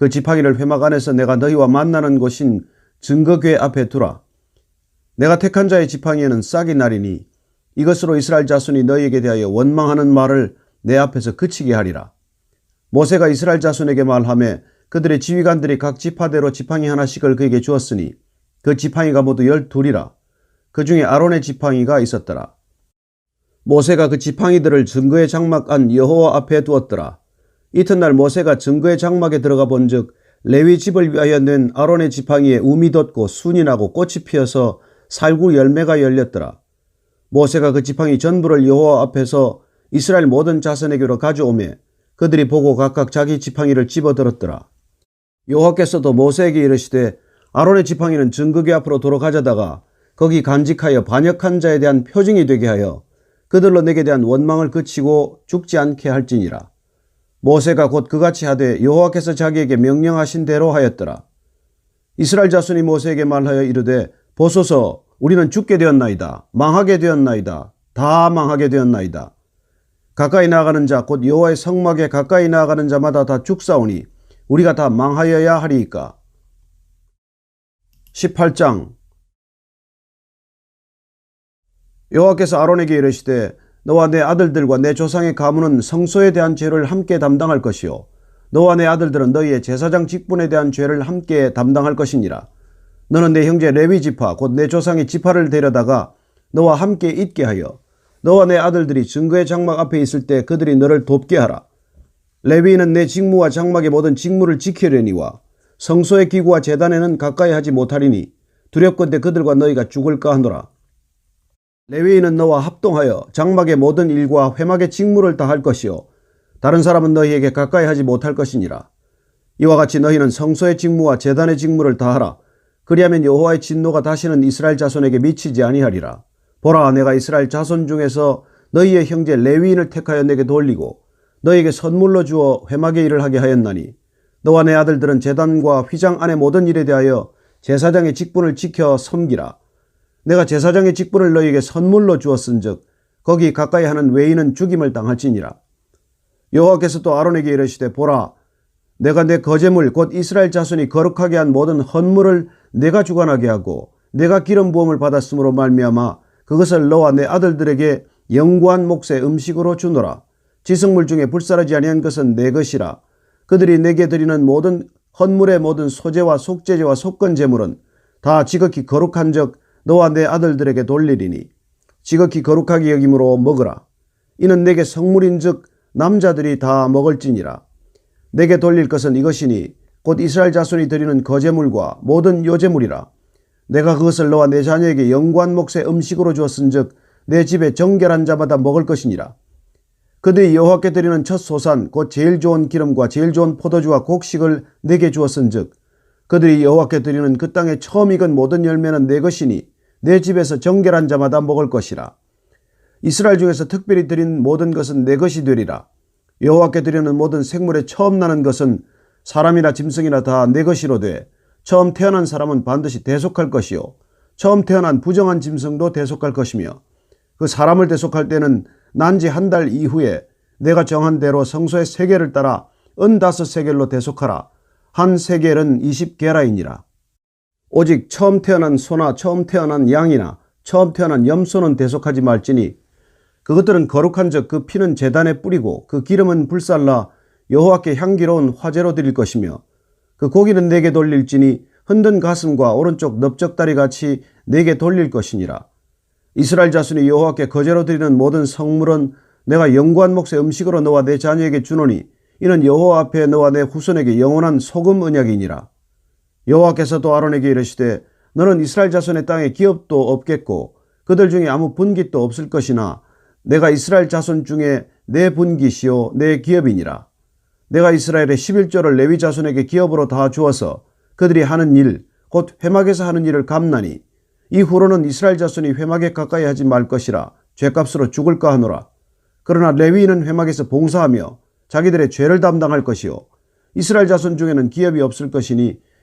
그 지팡이를 회막 안에서 내가 너희와 만나는 곳인 증거궤 앞에 두라. 내가 택한 자의 지팡이에는 싹이 나리니 이것으로 이스라엘 자손이 너희에게 대하여 원망하는 말을 내 앞에서 그치게 하리라. 모세가 이스라엘 자손에게 말하며 그들의 지휘관들이 각 지파대로 지팡이 하나씩을 그에게 주었으니 그 지팡이가 모두 열둘이라. 그 중에 아론의 지팡이가 있었더라. 모세가 그 지팡이들을 증거의 장막 안 여호와 앞에 두었더라. 이튿날 모세가 증거의 장막에 들어가 본즉 레위 집을 위하여 낸 아론의 지팡이에 우미 돋고 순이 나고 꽃이 피어서 살구 열매가 열렸더라. 모세가 그 지팡이 전부를 여호와 앞에서 이스라엘 모든 자손에게로 가져오매 그들이 보고 각각 자기 지팡이를 집어들었더라. 여호와께서도 모세에게 이르시되 아론의 지팡이는 증거궤 앞으로 도로 가져다가 거기 간직하여 반역한 자에 대한 표징이 되게 하여 그들로 내게 대한 원망을 그치고 죽지 않게 할지니라. 모세가 곧 그같이 하되 여호와께서 자기에게 명령하신 대로 하였더라. 이스라엘 자손이 모세에게 말하여 이르되 보소서 우리는 죽게 되었나이다. 망하게 되었나이다. 다 망하게 되었나이다. 가까이 나가는 자 곧 여호와의 성막에 가까이 나가는 자마다 다 죽사오니 우리가 다 망하여야 하리이까. 18장 여호와께서 아론에게 이르시되 너와 내 아들들과 내 조상의 가문은 성소에 대한 죄를 함께 담당할 것이요. 너와 내 아들들은 너희의 제사장 직분에 대한 죄를 함께 담당할 것이니라. 너는 내 형제 레위 지파 곧 내 조상의 지파를 데려다가 너와 함께 있게 하여 너와 내 아들들이 증거의 장막 앞에 있을 때 그들이 너를 돕게 하라. 레위는 내 직무와 장막의 모든 직무를 지키려니와 성소의 기구와 재단에는 가까이 하지 못하리니 두렵건대 그들과 너희가 죽을까 하노라 레위인은 너와 합동하여 장막의 모든 일과 회막의 직무를 다 할 것이요 다른 사람은 너희에게 가까이 하지 못할 것이니라. 이와 같이 너희는 성소의 직무와 재단의 직무를 다 하라. 그리하면 여호와의 진노가 다시는 이스라엘 자손에게 미치지 아니하리라. 보라 내가 이스라엘 자손 중에서 너희의 형제 레위인을 택하여 내게 돌리고 너희에게 선물로 주어 회막의 일을 하게 하였나니 너와 내 아들들은 재단과 휘장 안의 모든 일에 대하여 제사장의 직분을 지켜 섬기라. 내가 제사장의 직분을 너희에게 선물로 주었은즉 거기 가까이 하는 외인은 죽임을 당할지니라. 여호와께서 또 아론에게 이르시되 보라 내가 내 거제물 곧 이스라엘 자손이 거룩하게 한 모든 헌물을 내가 주관하게 하고 내가 기름 부음을 받았으므로 말미암아 그것을 너와 내 아들들에게 영구한 몫의 음식으로 주노라. 지성물 중에 불사르지 아니한 것은 내 것이라. 그들이 내게 드리는 모든 헌물의 모든 소재와 속죄제와 속건 제물은 다 지극히 거룩한 적 너와 내 아들들에게 돌리리니 지극히 거룩하게 여김으로 먹으라. 이는 내게 성물인즉 남자들이 다 먹을지니라. 내게 돌릴 것은 이것이니 곧 이스라엘 자손이 드리는 거제물과 모든 요제물이라. 내가 그것을 너와 내 자녀에게 영관 몫의 음식으로 주었은즉 내 집에 정결한 자마다 먹을 것이니라. 그들이 여호와께 드리는 첫 소산 곧 제일 좋은 기름과 제일 좋은 포도주와 곡식을 내게 주었은즉 그들이 여호와께 드리는 그 땅에 처음 익은 모든 열매는 내 것이니 내 집에서 정결한 자마다 먹을 것이라. 이스라엘 중에서 특별히 드린 모든 것은 내 것이 되리라. 여호와께 드리는 모든 생물에 처음 나는 것은 사람이나 짐승이나 다 내 것이로 돼 처음 태어난 사람은 반드시 대속할 것이요 처음 태어난 부정한 짐승도 대속할 것이며 그 사람을 대속할 때는 난지 한 달 이후에 내가 정한 대로 성소의 세계를 따라 은 다섯 세겔로 대속하라. 한 세겔은 20게라이니라. 오직 처음 태어난 소나 처음 태어난 양이나 처음 태어난 염소는 대속하지 말지니 그것들은 거룩한 적 그 피는 재단에 뿌리고 그 기름은 불살라 여호와께 향기로운 화제로 드릴 것이며 그 고기는 내게 돌릴지니 흔든 가슴과 오른쪽 넓적다리 같이 내게 돌릴 것이니라. 이스라엘 자손이 여호와께 거제로 드리는 모든 성물은 내가 영구한 몫의 음식으로 너와 내 자녀에게 주노니 이는 여호와 앞에 너와 내 후손에게 영원한 소금 언약이니라. 여호와께서도 아론에게 이르시되 너는 이스라엘 자손의 땅에 기업도 없겠고 그들 중에 아무 분깃도 없을 것이나 내가 이스라엘 자손 중에 내 분깃이요 내 기업이니라. 내가 이스라엘의 11조를 레위 자손에게 기업으로 다 주어서 그들이 하는 일, 곧 회막에서 하는 일을 감나니 이후로는 이스라엘 자손이 회막에 가까이 하지 말 것이라 죄값으로 죽을까 하노라. 그러나 레위인은 회막에서 봉사하며 자기들의 죄를 담당할 것이요 이스라엘 자손 중에는 기업이 없을 것이니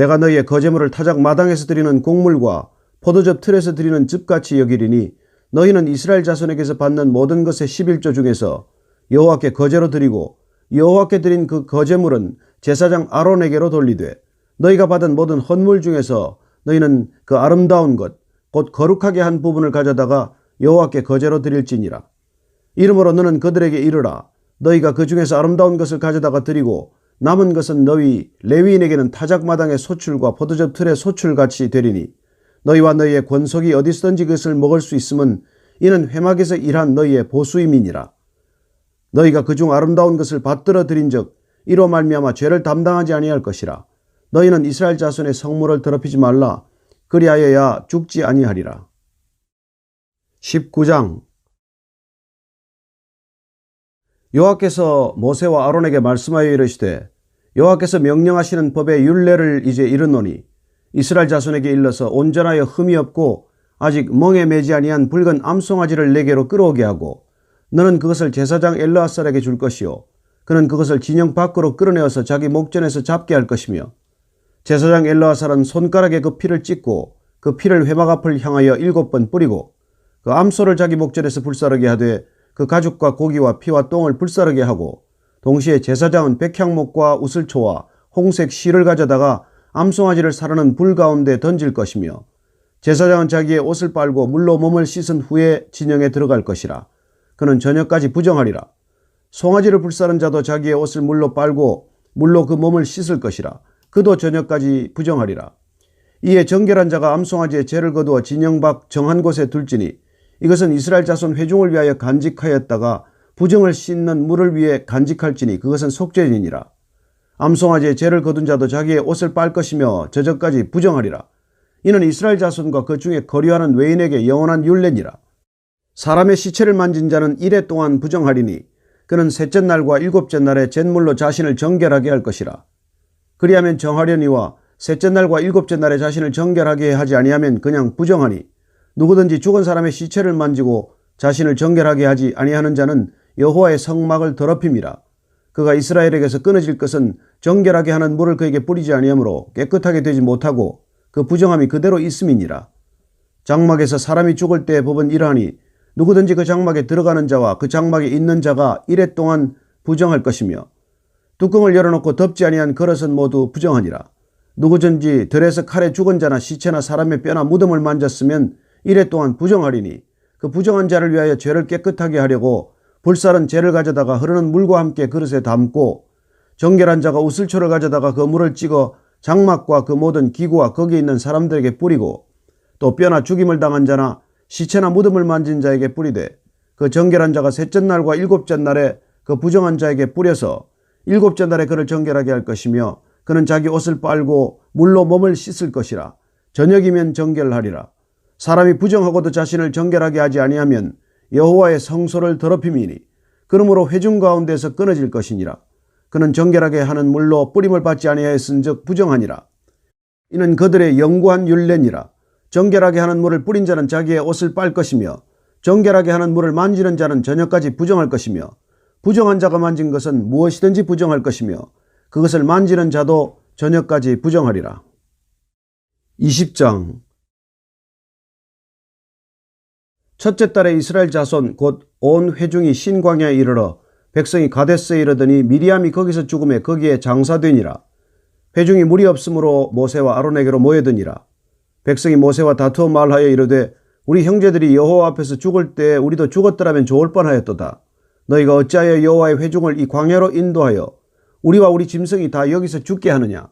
내가 너희의 거제물을 타작 마당에서 드리는 곡물과 포도즙 틀에서 드리는 즙같이 여기리니 너희는 이스라엘 자손에게서 받는 모든 것의 11조 중에서 여호와께 거제로 드리고 여호와께 드린 그 거제물은 제사장 아론에게로 돌리되 너희가 받은 모든 헌물 중에서 너희는 그 아름다운 것 곧 거룩하게 한 부분을 가져다가 여호와께 거제로 드릴지니라. 이러므로 너는 그들에게 이르라. 너희가 그 중에서 아름다운 것을 가져다가 드리고 남은 것은 너희 레위인에게는 타작마당의 소출과 포도즙 틀의 소출같이 되리니 너희와 너희의 권속이 어디서든지 그것을 먹을 수 있음은 이는 회막에서 일한 너희의 보수임이니라. 너희가 그중 아름다운 것을 받들어 드린즉 이로 말미암아 죄를 담당하지 아니할 것이라. 너희는 이스라엘 자손의 성물을 더럽히지 말라. 그리하여야 죽지 아니하리라. 19장 여호와께서 모세와 아론에게 말씀하여 이르시되 여호와께서 명령하시는 법의 율례를 이제 이르노니 이스라엘 자손에게 일러서 온전하여 흠이 없고 아직 멍에 매지 아니한 붉은 암송아지를 내게로 끌어오게 하고 너는 그것을 제사장 엘르아살에게 줄 것이요 그는 그것을 진영 밖으로 끌어내어서 자기 목전에서 잡게 할 것이며 제사장 엘르아살은 손가락에 그 피를 찍고 그 피를 회막 앞을 향하여 일곱 번 뿌리고 그 암소를 자기 목전에서 불사르게 하되 그 가죽과 고기와 피와 똥을 불사르게 하고 동시에 제사장은 백향목과 우슬초와 홍색 실을 가져다가 암송아지를 사르는 불 가운데 던질 것이며 제사장은 자기의 옷을 빨고 물로 몸을 씻은 후에 진영에 들어갈 것이라. 그는 저녁까지 부정하리라. 송아지를 불사른 자도 자기의 옷을 물로 빨고 물로 그 몸을 씻을 것이라. 그도 저녁까지 부정하리라. 이에 정결한 자가 암송아지의 죄를 거두어 진영 밖 정한 곳에 둘지니 이것은 이스라엘 자손 회중을 위하여 간직하였다가 부정을 씻는 물을 위해 간직할지니 그것은 속죄인이라. 암송아지의 죄를 거둔 자도 자기의 옷을 빨 것이며 저녁까지 부정하리라. 이는 이스라엘 자손과 그 중에 거류하는 외인에게 영원한 율례니라. 사람의 시체를 만진 자는 이래 동안 부정하리니 그는 셋째 날과 일곱째 날에 잿물로 자신을 정결하게 할 것이라. 그리하면 정하려니와 셋째 날과 일곱째 날에 자신을 정결하게 하지 아니하면 그냥 부정하니 누구든지 죽은 사람의 시체를 만지고 자신을 정결하게 하지 아니하는 자는 여호와의 성막을 더럽힘이라. 그가 이스라엘에게서 끊어질 것은 정결하게 하는 물을 그에게 뿌리지 아니하므로 깨끗하게 되지 못하고 그 부정함이 그대로 있음이니라. 장막에서 사람이 죽을 때의 법은 이러하니 누구든지 그 장막에 들어가는 자와 그 장막에 있는 자가 이래 동안 부정할 것이며 뚜껑을 열어놓고 덮지 아니한 그릇은 모두 부정하니라. 누구든지 들에서 칼에 죽은 자나 시체나 사람의 뼈나 무덤을 만졌으면 이래 동안 부정하리니 그 부정한 자를 위하여 죄를 깨끗하게 하려고 불살은 죄를 가져다가 흐르는 물과 함께 그릇에 담고 정결한 자가 우슬초를 가져다가 그 물을 찍어 장막과 그 모든 기구와 거기 있는 사람들에게 뿌리고 또 뼈나 죽임을 당한 자나 시체나 무덤을 만진 자에게 뿌리되 그 정결한 자가 셋째 날과 일곱째 날에 그 부정한 자에게 뿌려서 일곱째 날에 그를 정결하게 할 것이며 그는 자기 옷을 빨고 물로 몸을 씻을 것이라. 저녁이면 정결하리라 사람이 부정하고도 자신을 정결하게 하지 아니하면 여호와의 성소를 더럽힘이니 그러므로 회중 가운데서 끊어질 것이니라. 그는 정결하게 하는 물로 뿌림을 받지 아니하였은즉 부정하니라. 이는 그들의 영구한 율례니라. 정결하게 하는 물을 뿌린 자는 자기의 옷을 빨 것이며 정결하게 하는 물을 만지는 자는 저녁까지 부정할 것이며 부정한 자가 만진 것은 무엇이든지 부정할 것이며 그것을 만지는 자도 저녁까지 부정하리라. 20장 첫째 달에 이스라엘 자손 곧 온 회중이 신광야에 이르러 백성이 가데스에 이르더니 미리암이 거기서 죽음에 거기에 장사되니라. 회중이 물이 없으므로 모세와 아론에게로 모여드니라. 백성이 모세와 다투어 말하여 이르되 우리 형제들이 여호와 앞에서 죽을 때 우리도 죽었더라면 좋을 뻔하였도다. 너희가 어찌하여 여호와의 회중을 이 광야로 인도하여 우리와 우리 짐승이 다 여기서 죽게 하느냐?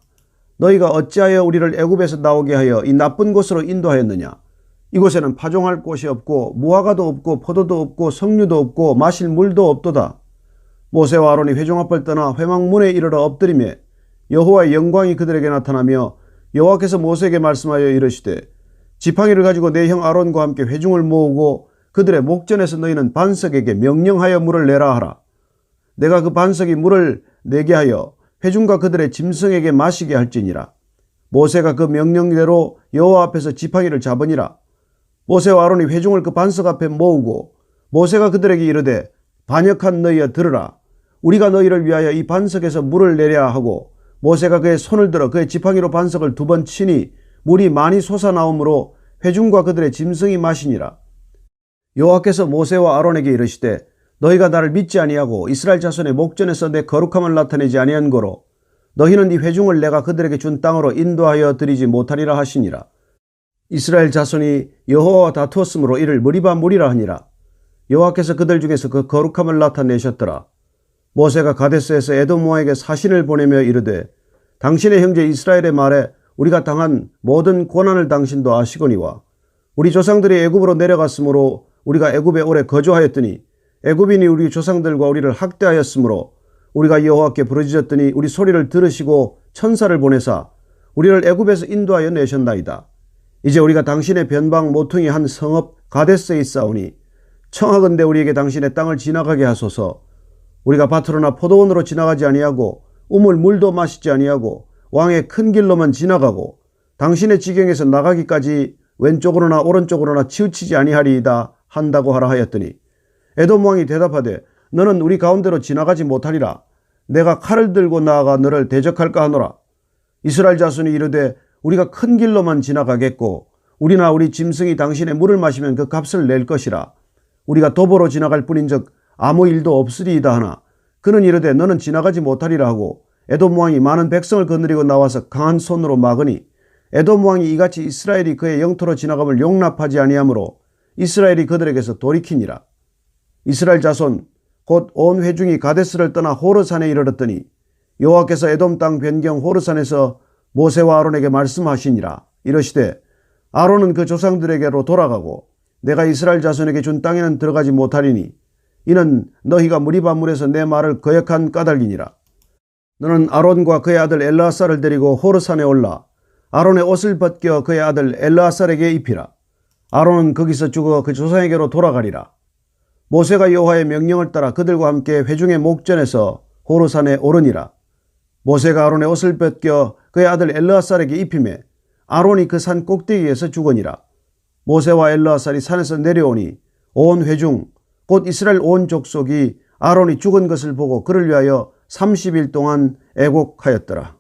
너희가 어찌하여 우리를 애굽에서 나오게 하여 이 나쁜 곳으로 인도하였느냐 이곳에는 파종할 곳이 없고 무화과도 없고 포도도 없고 석류도 없고 마실 물도 없도다 모세와 아론이 회중 앞을 떠나 회망문에 이르러 엎드리며 여호와의 영광이 그들에게 나타나며 여호와께서 모세에게 말씀하여 이르시되 지팡이를 가지고 내 형 아론과 함께 회중을 모으고 그들의 목전에서 너희는 반석에게 명령하여 물을 내라 하라. 내가 그 반석이 물을 내게 하여 회중과 그들의 짐승에게 마시게 할지니라. 모세가 그 명령대로 여호와 앞에서 지팡이를 잡으니라. 모세와 아론이 회중을 그 반석 앞에 모으고 모세가 그들에게 이르되 반역한 너희여 들으라. 우리가 너희를 위하여 이 반석에서 물을 내려 하고 모세가 그의 손을 들어 그의 지팡이로 반석을 두 번 치니 물이 많이 솟아나오므로 회중과 그들의 짐승이 마시니라. 여호와께서 모세와 아론에게 이르시되 너희가 나를 믿지 아니하고 이스라엘 자손의 목전에서 내 거룩함을 나타내지 아니한 거로 너희는 이 회중을 내가 그들에게 준 땅으로 인도하여 드리지 못하리라 하시니라. 이스라엘 자손이 여호와와 다투었으므로 이를 무리바 무리라 하니라. 여호와께서 그들 중에서 그 거룩함을 나타내셨더라. 모세가 가데스에서 에돔 모에게 사신을 보내며 이르되 당신의 형제 이스라엘의 말에 우리가 당한 모든 고난을 당신도 아시거니와 우리 조상들이 애굽으로 내려갔으므로 우리가 애굽에 오래 거주하였더니 애굽인이 우리 조상들과 우리를 학대하였으므로 우리가 여호와께 부르짖었더니 우리 소리를 들으시고 천사를 보내사 우리를 애굽에서 인도하여 내셨나이다. 이제 우리가 당신의 변방 모퉁이 한 성읍 가데스에 있사오니 청하건대 우리에게 당신의 땅을 지나가게 하소서. 우리가 밭으로나 포도원으로 지나가지 아니하고 우물 물도 마시지 아니하고 왕의 큰 길로만 지나가고 당신의 지경에서 나가기까지 왼쪽으로나 오른쪽으로나 치우치지 아니하리이다 한다고 하라 하였더니 에돔 왕이 대답하되 너는 우리 가운데로 지나가지 못하리라 내가 칼을 들고 나아가 너를 대적할까 하노라 이스라엘 자손이 이르되 우리가 큰 길로만 지나가겠고 우리나 우리 짐승이 당신의 물을 마시면 그 값을 낼 것이라 우리가 도보로 지나갈 뿐인즉 아무 일도 없으리이다 하나 그는 이르되 너는 지나가지 못하리라 하고 에돔 왕이 많은 백성을 거느리고 나와서 강한 손으로 막으니 에돔 왕이 이같이 이스라엘이 그의 영토로 지나감을 용납하지 아니하므로 이스라엘이 그들에게서 돌이키니라. 이스라엘 자손 곧 온 회중이 가데스를 떠나 호르산에 이르렀더니 여호와께서 에돔 땅 변경 호르산에서 모세와 아론에게 말씀하시니라. 이러시되 아론은 그 조상들에게로 돌아가고 내가 이스라엘 자손에게 준 땅에는 들어가지 못하리니 이는 너희가 무리반물에서 내 말을 거역한 까닭이니라. 너는 아론과 그의 아들 엘라살을 데리고 호르산에 올라 아론의 옷을 벗겨 그의 아들 엘라살에게 입히라. 아론은 거기서 죽어 그 조상에게로 돌아가리라. 모세가 여호와의 명령을 따라 그들과 함께 회중의 목전에서 호르산에 오르니라. 모세가 아론의 옷을 벗겨 그의 아들 엘라살에게 입히매 아론이 그 산 꼭대기에서 죽으니라. 모세와 엘라살이 산에서 내려오니 온 회중 곧 이스라엘 온 족속이 아론이 죽은 것을 보고 그를 위하여 30일 동안 애곡하였더라.